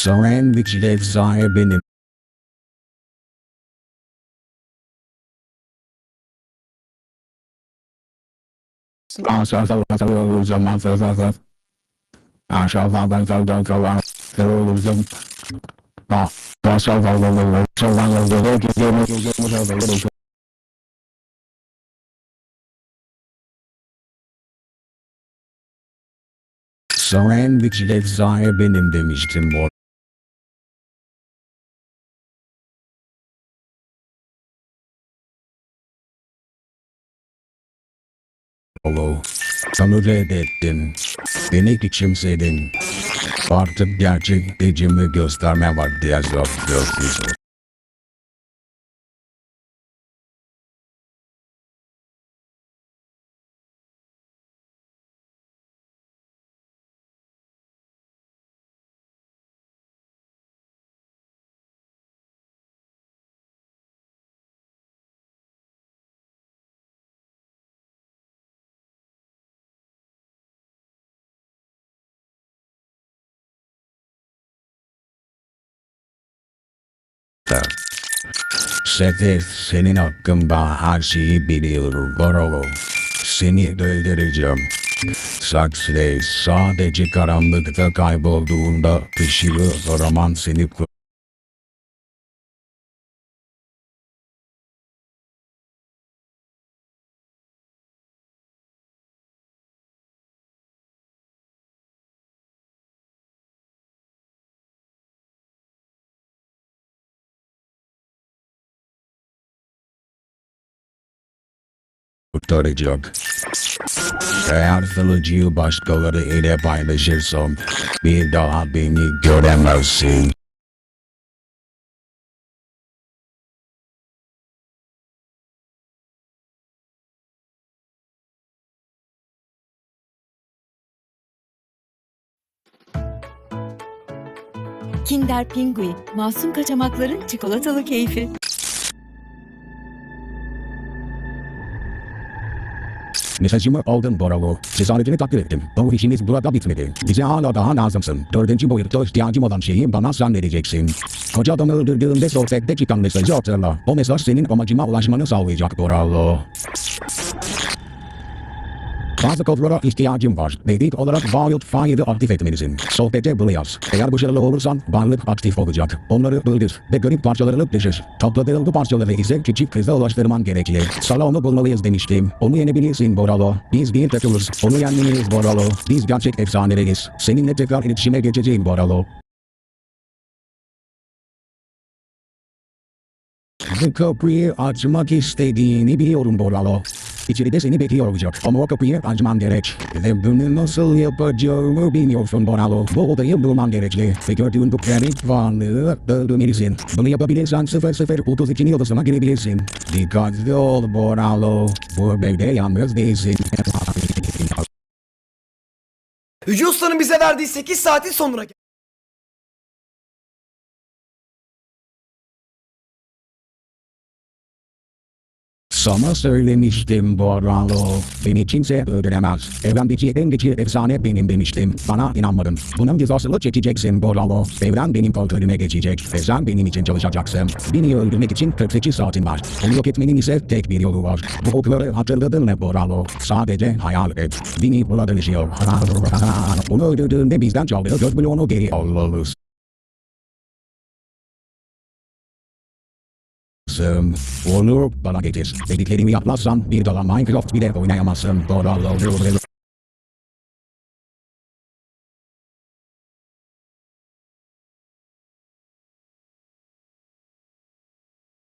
Sandwich sallallahu sallallahu Sandwich ev sahibinin demiştim bu. Olo, sana reddettin. Beni küçümsedin. Artık gerçek gücümü gösterme vakti yazıyor. Sete senin hakkında her şeyi biliyorum Borolo. Seni öldüreceğim. Saksle sadece karanlıkta kaybolduğunda ışığı araman seni kurtaracak. Eğer kılıcı başkaları ile paylaşırsam bir daha beni göremezsin. Kinder Pingui, masum kaçamakların çikolatalı keyfi. Mesajımı aldın Boralo. Cesaretini takdir ettim. Bu işiniz burada bitmedi. Bize hala daha lazımsın. Dördüncü boyutta ihtiyacım olan şeyi bana zannedeceksin. Koca adamı öldürdüğünde sohbette çıkan mesajı hatırla. O mesaj senin amacıma ulaşmanı sağlayacak Boralo. Bazı kodlara ihtiyacım var. Dedik olarak Wildfire'ı aktif etmelisin. Sohbete bunu yaz. Eğer başarılı olursan varlık aktif olacak. Onları öldür ve garip parçalarını düşür. Topladığın bu parçaları ise küçük kıza ulaştırman gerekli. Sana onu bulmalıyız demiştim. Onu yenebilirsin Boralo. Biz bir takımız. Onu yenmeliyiz Boralo. Biz gerçek efsaneleriz. Seninle tekrar iletişime geçeceğim Boralo. Kapıyı açmak istediğini biliyorum Boralo. İçeride seni bekliyor olacak ama o kapıyı açman gerek. Ve bunu nasıl yapacağımı bilmiyorsun Boralo. Bu odayı bulman gerekli. Ve gördüğün bu kemik varlığı öldürmelisin. Bunu yapabilirsen 0032 yıldızına girebilirsin. Dikkatli ol Boralo. Bu evde yalnız değilsin. Yüce bize verdiği 8 saatin sonuna Sana söylemiştim Boralo. Beni kimse öldüremez. Evrendeki en güçlü efsane benim demiştim. Bana inanmadın. Bunun cezasını çekeceksin Boralo. Evren benim kontrolüme geçecek. Ve sen benim için çalışacaksın. Beni öldürmek için 48 saatin var. Onu yok etmenin ise tek bir yolu var. Bu okları hatırladın mı Boralo? Sadece hayal et. Beni burada yaşıyor. Onu öldürdüğünde bizden çaldığı göz bloğunu geri almalısın. Kızım, onu bana getir. Dediklerimi yapmazsan bir daha Minecraft bile oynayamazsın. Boralo.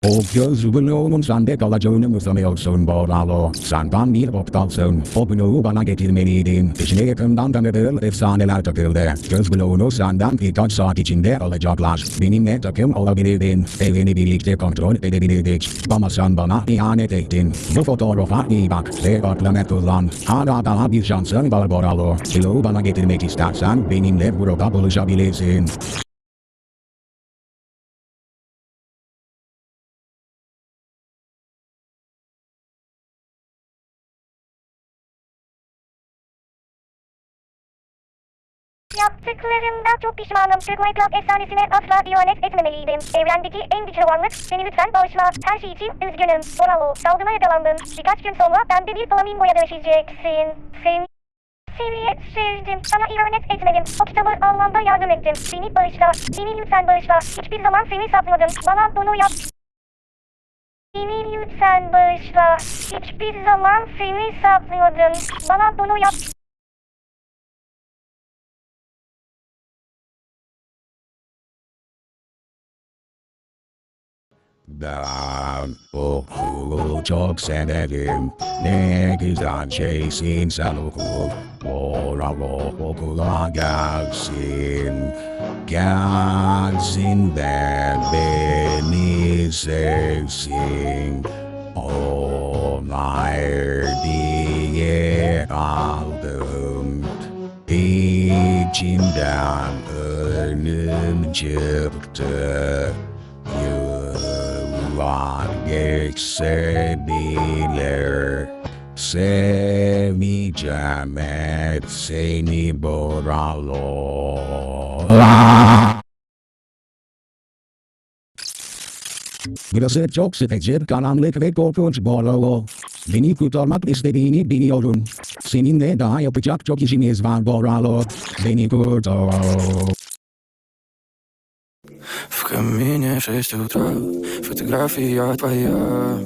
O göz bloğunun sende kalacağını sanıyorsun Boralo? Senden bir aptalsın. O bloğu bana getirmeliydin. İçine yakından tanıdığın efsaneler takıldı. Göz bloğunu senden birkaç saat içinde alacaklar. Benimle takım olabilirdin. Evini birlikte kontrol edebilirdik. Ama sen bana ihanet ettin. Bu fotoğrafa iyi bak ve aklını kullan. Hala daha bir şansın var Boralo. Bloğu bana getirmek istersen benimle burada buluşabilirsin. Yaptıklarımdan çok pişmanım. Türk Minecraft efsanesine asla ihanet etmemeliydim. Evrendeki en güçlü varlık. Seni lütfen bağışla. Her şey için üzgünüm. Bravo. Salgına yakalandın. Birkaç gün sonra pembe bir flamingoya dönüşeceksin. Seni seni sevdim. Sana ihanet etmedim. O kitabı almamda yardım ettim. Beni bağışla. Beni lütfen bağışla. Hiçbir zaman seni sakladım. Bana bunu yap. Beni lütfen bağışla. Hiçbir zaman seni saklıyordum. Bana bunu yap. Ben okulu çok severim. Ne güzel şeysin sen okul. Oralı okula gelsin. Gelsin de beni sevsin. Onlar diye aldım. İçimden ölüm çıktı. Yıllar geçse bile Sevmeyeceğim hep seni buralı Burası çok sıkıcı, karanlık ve korkunç Boralo. Beni kurtarmak istediğini biliyorum. Seninle daha yapacak çok işimiz var Boralo. Beni kurtar. В камине шесть утра. Фотография твоя